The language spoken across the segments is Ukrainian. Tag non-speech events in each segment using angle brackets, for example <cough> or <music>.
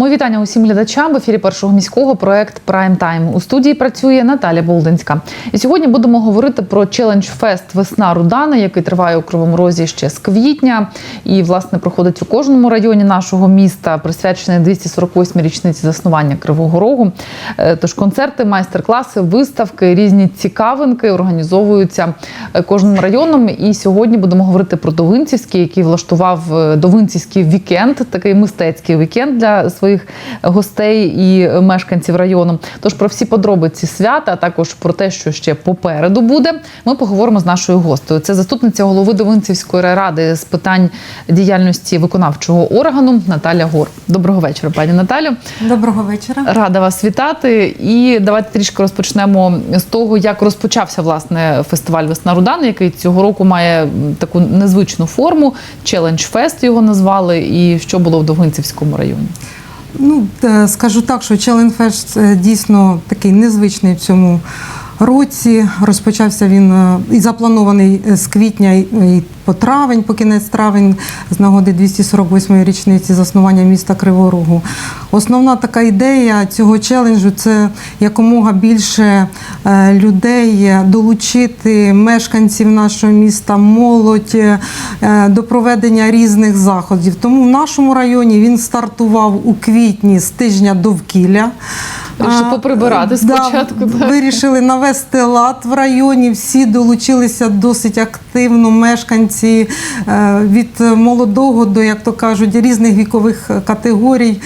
Мої вітання усім глядачам в ефірі першого міського проект Прайм Тайм. У студії працює Наталя Болдинська. І сьогодні будемо говорити про челендж фест Весна Рудана, який триває у Кривому Розі ще з квітня. І власне проходить у кожному районі нашого міста, присвячений 248 річниці заснування Кривого Рогу. Е, Тож концерти, майстер-класи, виставки, різні цікавинки організовуються е, кожним районом. І сьогодні будемо говорити про Довинцівський, який влаштував е, Довинцівський вікенд, такий мистецький вікенд для своїх гостей і мешканців району. Тож про всі подробиці свята, а також про те, що ще попереду буде, ми поговоримо з нашою гостею. Це заступниця голови Довинцівської райради з питань діяльності виконавчого органу Наталя Гор. Доброго вечора, пані Наталю. Доброго вечора. Рада вас вітати. І давайте трішки розпочнемо з того, як розпочався власне фестиваль Весна Рудана, який цього року має таку незвичну форму. Челендж Фест його назвали. І що було в Довгинцівському районі? Ну, скажу так, що Challenge Fest е, дійсно такий незвичний в цьому році. Розпочався він е, і запланований е, з квітня і- і по травень, по кінець травень, з нагоди 248-ї річниці заснування міста Кривого Рогу. Основна така ідея цього челенджу це якомога більше е, людей долучити мешканців нашого міста, молодь е, до проведення різних заходів. Тому в нашому районі він стартував у квітні з тижня довкілля. А, поприбирати спочатку, Да. Вирішили навести лад в районі. Всі долучилися досить активно. Мешканці е, від молодого до, як то кажуть, різних вікових категорій.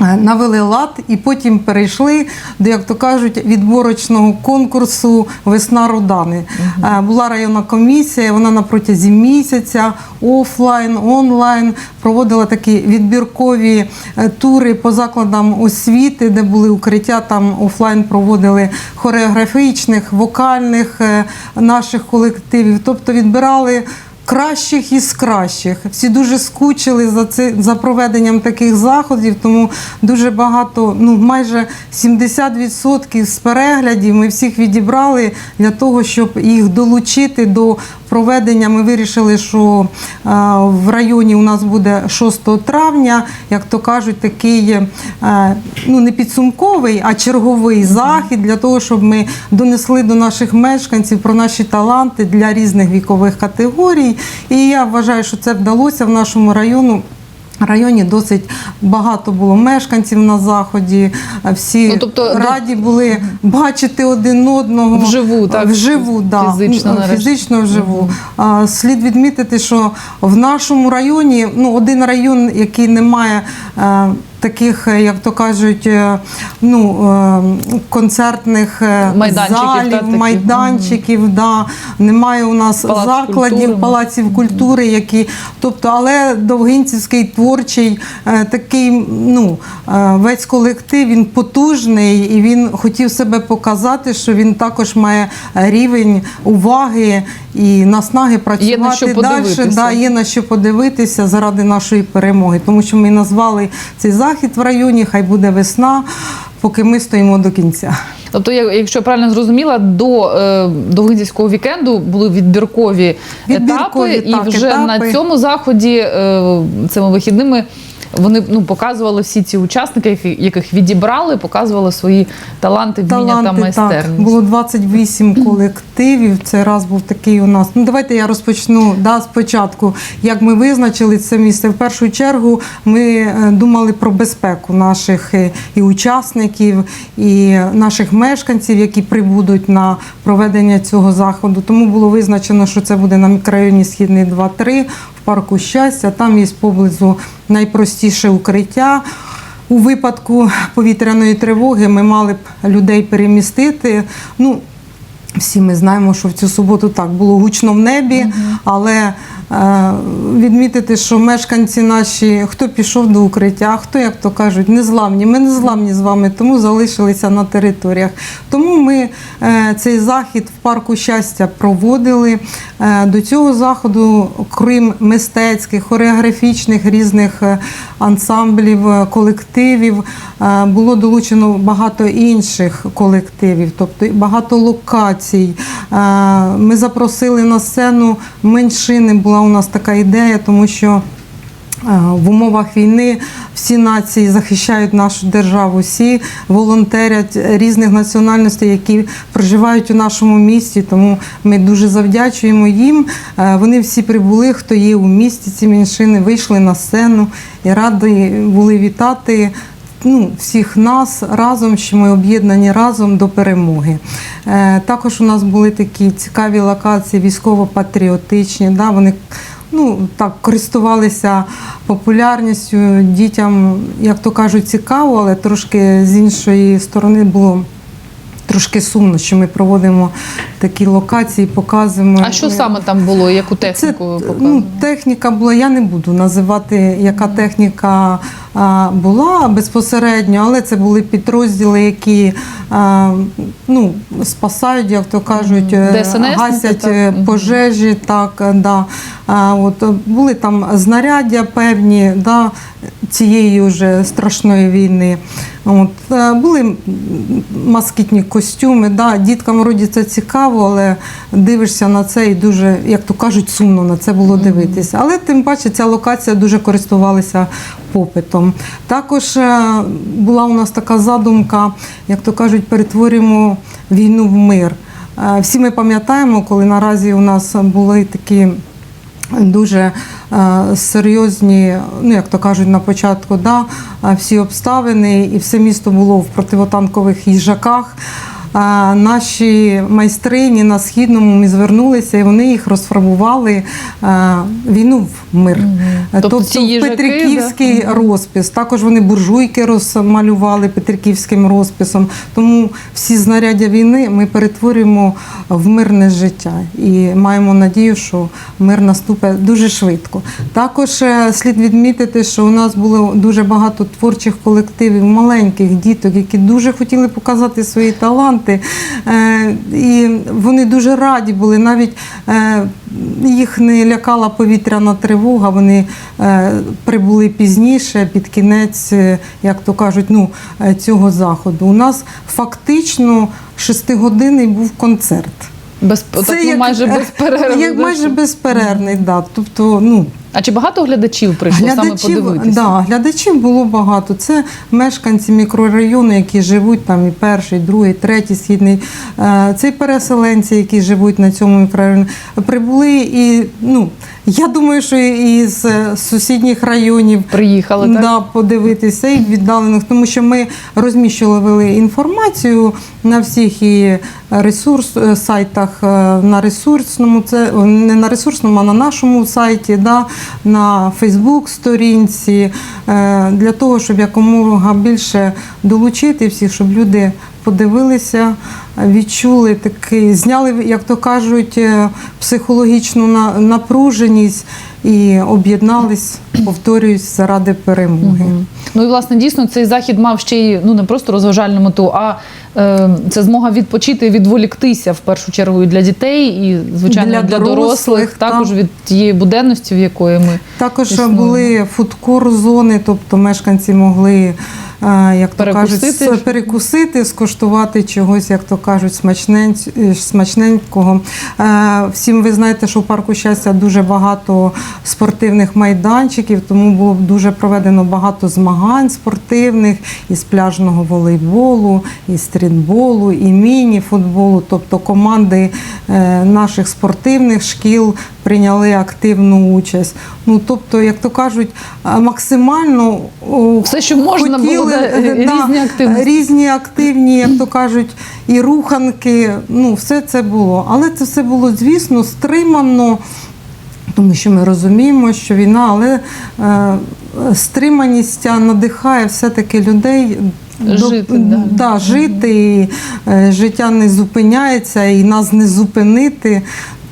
Е, Навели лад і потім перейшли до, як то кажуть, відборочного конкурсу Весна Рудани. Е, Була районна комісія, вона на протязі місяця офлайн, онлайн проводила такі відбіркові е, тури по закладам освіти, де були укриття. Там офлайн проводили хореографічних, вокальних наших колективів. Тобто відбирали. Кращих із кращих. Всі дуже скучили за це за проведенням таких заходів, тому дуже багато, ну майже 70% з переглядів ми всіх відібрали для того, щоб їх долучити до проведення. Ми вирішили, що е, в районі у нас буде 6 травня, як то кажуть, такий е, ну не підсумковий, а черговий захід для того, щоб ми донесли до наших мешканців про наші таланти для різних вікових категорій. І я вважаю, що це вдалося в нашому району. Районі досить багато було мешканців на заході. Всі Ну, тобто, раді були бачити один одного Вживу, так? вживу, да. Фізично, фізично вживу. Угу. Слід відмітити, що в нашому районі ну один район, який не має е, таких, е, як то кажуть, е, ну е, концертних Майданчиків, та, залів, таких. майданчиків, да. немає у нас Палац закладів, культури. палаців культури, які, тобто, але Довгинцівський творчий такий, ну весь колектив він потужний і він хотів себе показати, що він також має рівень уваги і наснаги працювати Є на що далі. подивитися. Да, є на що подивитися заради нашої перемоги, тому що ми назвали цей захід в районі. Хай буде весна, поки ми стоїмо до кінця. Тобто, якщо я правильно зрозуміла, до е, Довгинцівського вікенду були відбіркові, Відбіркові, етапи, так, і вже етапи. на цьому заході е, цими вихідними. Вони ну показували всі ці учасники, яких- яких відібрали, показували свої таланти, вміння та майстерність. так. Було 28 колективів. Цей раз був такий у нас. Ну давайте я розпочну да, спочатку. Як ми визначили це місце? В першу чергу ми е, думали про безпеку наших е, і учасників, і наших мешканців, які прибудуть на проведення цього заходу. Тому було визначено, що це буде на мікрорайоні Східний 2-3 в парку щастя. Там є поблизу найпростіше укриття. У випадку повітряної тривоги ми мали б людей перемістити. Ну, всі ми знаємо, що в цю суботу так було гучно в небі, але е, відмітити, що мешканці наші, хто пішов до укриття, хто, як то кажуть, незламні. Ми незламні з вами, тому залишилися на територіях. Тому ми е, цей захід в парку щастя проводили. Е, до цього заходу, крім мистецьких, хореографічних різних ансамблів, колективів, е, було долучено багато інших колективів, тобто багато локацій. Е, Ми запросили на сцену меншини. Була у нас така ідея, тому що В умовах війни всі нації захищають нашу державу, всі волонтерять різних національностей, які проживають у нашому місті. Тому ми дуже завдячуємо їм. Вони всі прибули, хто є у місті. Ці меншини вийшли на сцену і раді були вітати ну, всіх нас разом, що ми об'єднані разом до перемоги. Е, також у нас були такі цікаві локації, військово-патріотичні. Да, вони ну, так, користувалися популярністю дітям, як то кажуть, цікаво, але трошки з іншої сторони було. Трошки сумно, що ми проводимо такі локації, показуємо. А що саме там було? Яку Це техніку ви ну, техніка була. Я не буду називати, яка техніка була безпосередньо, але це були підрозділи, які ну, спасають, як то кажуть, е, ДСНСники, гасять так? е, пожежі. Так, да. от, е, були там знаряддя певні да, цієї вже страшної війни. От, були м, москітні костюми. Да. Діткам вроді це цікаво, але дивишся на це і дуже, як то кажуть, сумно на це було дивитися. Але тим паче ця локація дуже користувалася попитом. Також е, була у нас така задумка, як то кажуть, перетворюємо війну в мир. Е, Всі ми пам'ятаємо, коли наразі у нас були такі дуже е, серйозні, ну як то кажуть на початку, да, е, всі обставини, і все місто було в противотанкових їжаках. Наші майстрині на східному ми звернулися, і вони їх розфарбували війну в мир. Е, Тобто в їжаки, Петриківський розпис. Також вони буржуйки розмалювали Петриківським розписом. Тому всі знаряддя війни ми перетворюємо в мирне життя і маємо надію, що мир наступить дуже швидко. Також е, слід відмітити, що у нас було дуже багато творчих колективів, маленьких діток, які дуже хотіли показати свої таланти. Е, І вони дуже раді були. Навіть е, їх не лякала повітряна тривога. Вони е, прибули пізніше, під кінець, як то кажуть, ну, цього заходу. У нас фактично шестигодинний був концерт. Без так, ну, майже без перерви. Як майже безперервний, да. Тобто, ну, А чи багато глядачів прийшло саме подивитися? да, глядачів було багато. Це мешканці мікрорайону, які живуть там і перший, і другий, третій східний. Е, Це і переселенці, які живуть на цьому мікрорайоні. Прибули і ну, я думаю, що і з сусідніх районів Приїхали, так? да, подивитися і віддалених, тому що ми розміщували інформацію на всіх і ресурс е, сайтах е, на ресурсному, це не на ресурсному, а на нашому сайті, да, на Фейсбук сторінці, е, для того, щоб якомога більше долучити всіх, щоб люди подивилися, відчули такий, зняли, як то кажуть, е, психологічну на- напруженість і об'єднались, повторююсь, заради перемоги. Ну і власне дійсно цей захід мав ще й ну не просто розважальну мету, а е, це змога відпочити, відволіктися в першу чергу і для дітей, і звичайно Для для, дорослих, дорослих, так. також від тієї буденності, в якої ми Також Існує. були фудкор-зони, тобто мешканці могли, е, як то кажуть, перекусити, скуштувати чогось, як то кажуть, е, смачненького. Е, Всім ви знаєте, що в парку щастя дуже багато спортивних майданчиків, тому було дуже проведено багато змагань спортивних із пляжного волейболу, і стрітболу, і міні-футболу. Тобто команди е, наших спортивних шкіл прийняли активну участь. Ну тобто, як то кажуть, максимально Все, що можна було, да, різні активності. різні активні, як то кажуть, і руханки. Ну, все це було. Але це все було, звісно, стримано. Тому що ми розуміємо, що війна, але е, стриманість надихає все-таки людей Жити, да. да, жити, і е, життя не зупиняється, і нас не зупинити.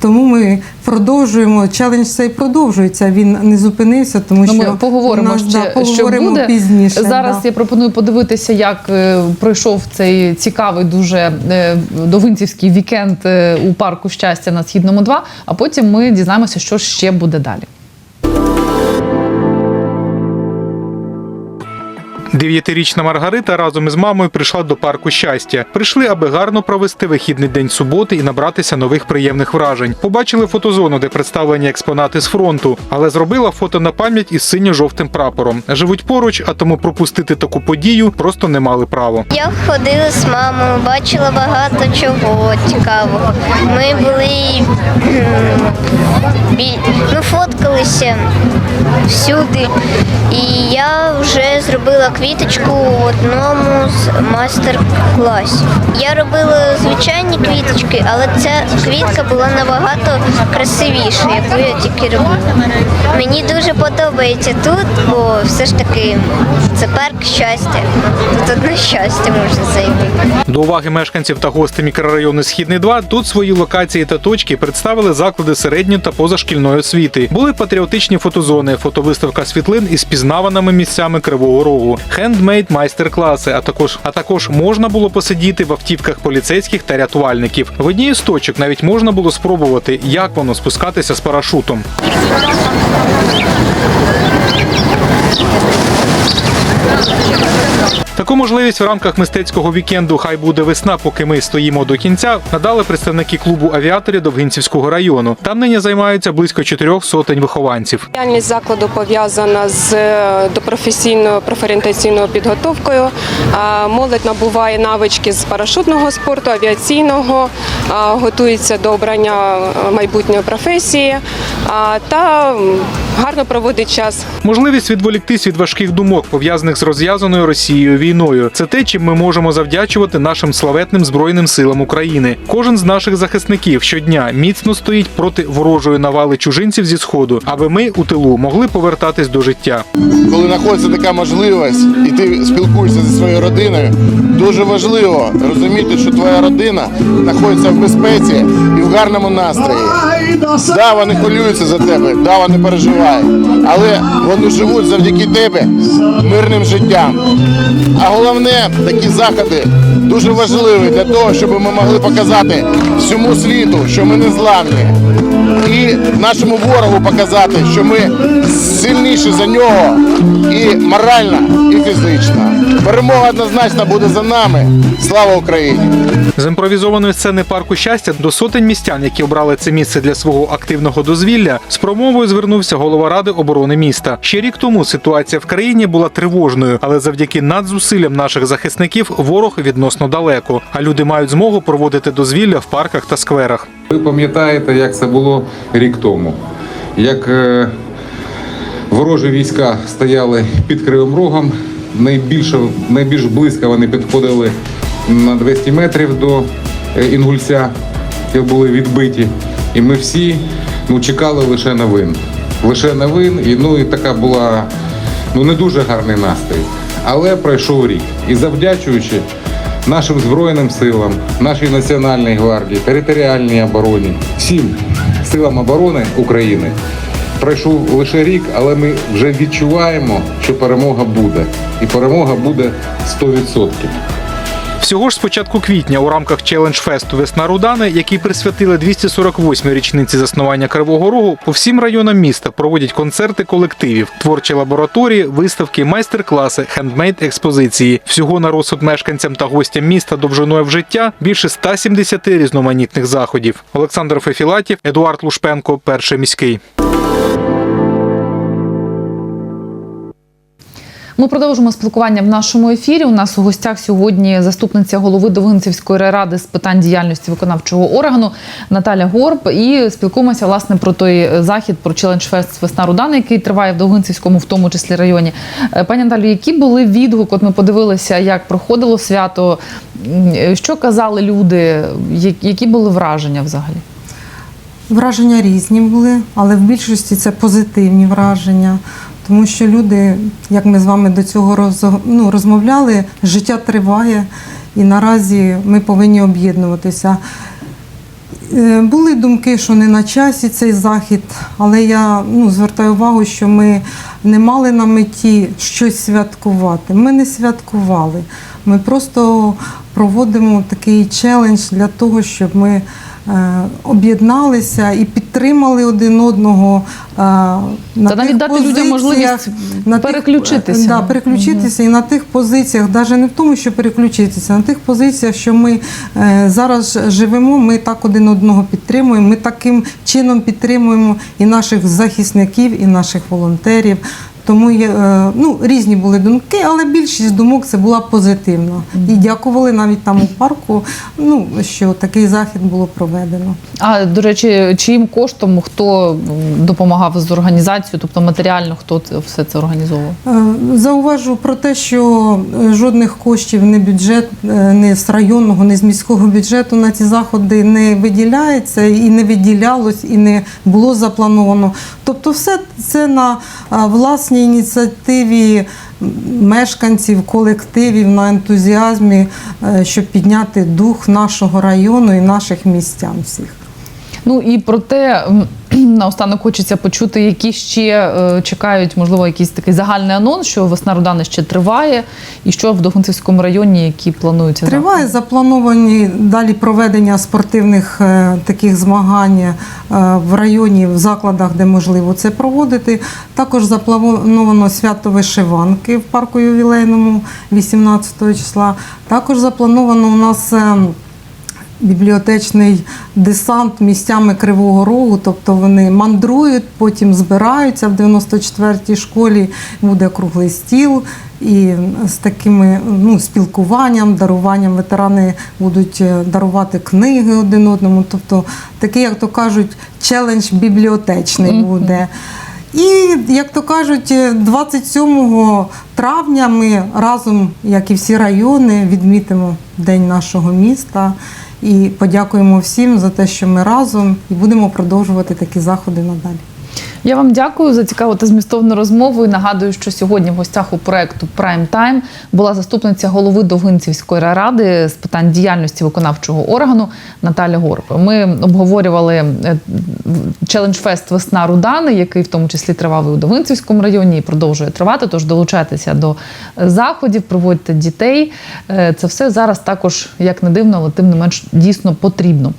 Тому ми продовжуємо. Челендж цей продовжується. Він не зупинився, тому Ну, що ми поговоримо нас, ще, да, поговоримо що буде. пізніше. Зараз да. я пропоную подивитися, як е, пройшов цей цікавий дуже е, довинцівський вікенд е, у парку щастя на східному 2, а потім ми дізнаємося, що ще буде далі. Дев'ятирічна Маргарита разом із мамою прийшла до парку щастя. Прийшли, аби гарно провести вихідний день суботи і набратися нових приємних вражень. Побачили фотозону, де представлені експонати з фронту, але зробила фото на пам'ять із синьо-жовтим прапором. Живуть поруч, а тому пропустити таку подію просто не мали права. Я ходила з мамою, бачила багато чого цікавого. Ми були ми фоткалися всюди. І вже зробила квіточку в одному з майстер-класів. Я робила звичайні квіточки, але ця квітка була набагато красивіша, яку я тільки робила. Мені дуже подобається тут, бо все ж таки це парк щастя. Тут одне щастя можна зайти. До уваги мешканців та гостей мікрорайону Східний 2 тут свої локації та точки представили заклади середньої та позашкільної освіти. Були патріотичні фотозони, фотовиставка світлин із пізнаваними місцями Кривого Рогу, хендмейд майстер-класи. А також а також можна було посидіти в автівках поліцейських та рятувальників. В одній з точок навіть можна було спробувати, як воно спускатися з парашутом. Таку можливість в рамках мистецького вікенду Хай буде весна, поки ми стоїмо до кінця. Надали представники клубу авіаторів Довгинцівського району. Там нині займаються близько чотирьох сотень вихованців. Діяльність закладу пов'язана з е, допрофесійною профорієнтаційною підготовкою. Молодь набуває навички з парашутного спорту, авіаційного, готується до обрання майбутньої професії та гарно проводить час. Можливість відволіктись від важких думок, пов'язаних з розв'язаною Росією війною. Це те, чим ми можемо завдячувати нашим славетним збройним силам України. Кожен з наших захисників щодня міцно стоїть проти ворожої навали чужинців зі сходу, аби ми у тилу могли повертатись до життя. коли знаходиться така можливість, і ти спілкуєшся зі своєю родиною, дуже важливо розуміти, що твоя родина знаходиться в безпеці і в гарному настрої. Да, вони хвилюються за тебе, да, вони переживають, але вони живуть завдяки тебе мирним життям. А головне, такі заходи дуже важливі для того, щоб ми могли показати всьому світу, що ми не зламні і нашому ворогу показати, що ми сильніші за нього і морально, і фізично. Перемога однозначно буде за нами. Слава Україні! З імпровізованої сцени парку щастя до сотень містян, які обрали це місце для свого активного дозвілля, з промовою звернувся голова ради оборони міста. Ще рік тому ситуація в країні була тривожною, але завдяки надзусиллям наших захисників ворог відносно далеко. А люди мають змогу проводити дозвілля в парках та скверах. Ви пам'ятаєте, як це було рік тому? Як е, ворожі війська стояли під Кривим Рогом, найбільше, найбільш близько вони підходили на 200 метрів до е, Інгульця, і були відбиті. І ми всі ну, чекали лише новин. Лише новин, і, ну, і така була ну, не дуже гарний настрій. Але пройшов рік. І завдячуючи нашим Збройним силам, нашій Національній гвардії, територіальній обороні, всім силам оборони України. Пройшов лише рік, але ми вже відчуваємо, що перемога буде. І перемога буде 100%. Всього ж з початку квітня у рамках челендж фесту Весна Рудани, який присвятили 248-й річниці заснування Кривого Рогу, по всім районам міста проводять концерти колективів, творчі лабораторії, виставки, майстер-класи, хендмейд експозиції. Всього на розсуд мешканцям та гостям міста довжиною в життя більше 170 різноманітних заходів. Олександр Фефілатів, Едуард Лушпенко, перший міський. Ми продовжимо спілкування в нашому ефірі. У нас у гостях сьогодні заступниця голови Довгинцівської ради з питань діяльності виконавчого органу Наталя Горб. І спілкуємося власне про той захід, про челендж фест Весна Рудана, який триває в Довгинцівському, в тому числі районі. Е, Пані Наталю, які були відгуки? От ми подивилися, як проходило свято, що казали люди, які були враження взагалі? Враження різні були, але в більшості це позитивні враження. Тому що люди, як ми з вами до цього роз, ну, розмовляли, життя триває, і наразі ми повинні об'єднуватися. Е, Були думки, що не на часі цей захід, але я ну, звертаю увагу, що ми не мали на меті щось святкувати. Ми не святкували. Ми просто проводимо такий челендж для того, щоб ми об'єдналися і підтримали один одного. е, На Та навіть дати людям можливість на тих- переключитися. да, переключитися і на тих позиціях, навіть не в тому, що переключитися, на тих позиціях, що ми е, зараз живемо, ми так один одного підтримуємо. Ми таким чином підтримуємо і наших захисників, і наших волонтерів. Тому є, е, ну, різні були думки, але більшість думок це була позитивна. І дякували навіть там у парку, ну, що такий захід було проведено. А до речі, чиїм коштом хто допомагав з організацією, тобто матеріально хто все це організовував? Е, Зауважу про те, що е, жодних коштів не бюджет, не з районного, не з міського бюджету на ці заходи не виділяється і не виділялось, і не було заплановано. Тобто, все це на а, власній ініціативі мешканців, колективів, на ентузіазмі, е, щоб підняти дух нашого району і наших містян всіх. Ну і про те, <clears throat> наостанок хочеться почути, які ще е, чекають, можливо, якийсь такий загальний анонс, що весна Рудани ще триває, і що в Дохунцівському районі, які плануються Триває заплановані далі проведення спортивних е, таких змагань е, в районі, в закладах, де можливо це проводити. Також заплановано свято вишиванки в парку ювілейному 18 числа. Також заплановано у нас. Е, Бібліотечний десант місцями Кривого Рогу, тобто вони мандрують, потім збираються в 94-й школі, буде круглий стіл, і з такими ну, спілкуванням, даруванням ветерани будуть е, дарувати книги один одному. Тобто такий, як то кажуть, челендж бібліотечний буде. І, як то кажуть, е, 27 травня ми разом, як і всі райони, відмітимо День нашого міста і подякуємо всім за те, що ми разом і будемо продовжувати такі заходи надалі. Я вам дякую за цікаву та змістовну розмову. І нагадую, що сьогодні в гостях у проекту Prime Time була заступниця голови Довгинцівської ради з питань діяльності виконавчого органу Наталя Горб. Ми обговорювали челендж фест Весна Рудани, який в тому числі тривав і у Довгинцівському районі і продовжує тривати. Тож долучайтеся до заходів, проводьте дітей. Е, Це все зараз також, як не дивно, але тим не менш дійсно потрібно.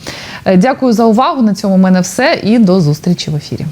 Е, Дякую за увагу. На цьому в мене все і до зустрічі в ефірі.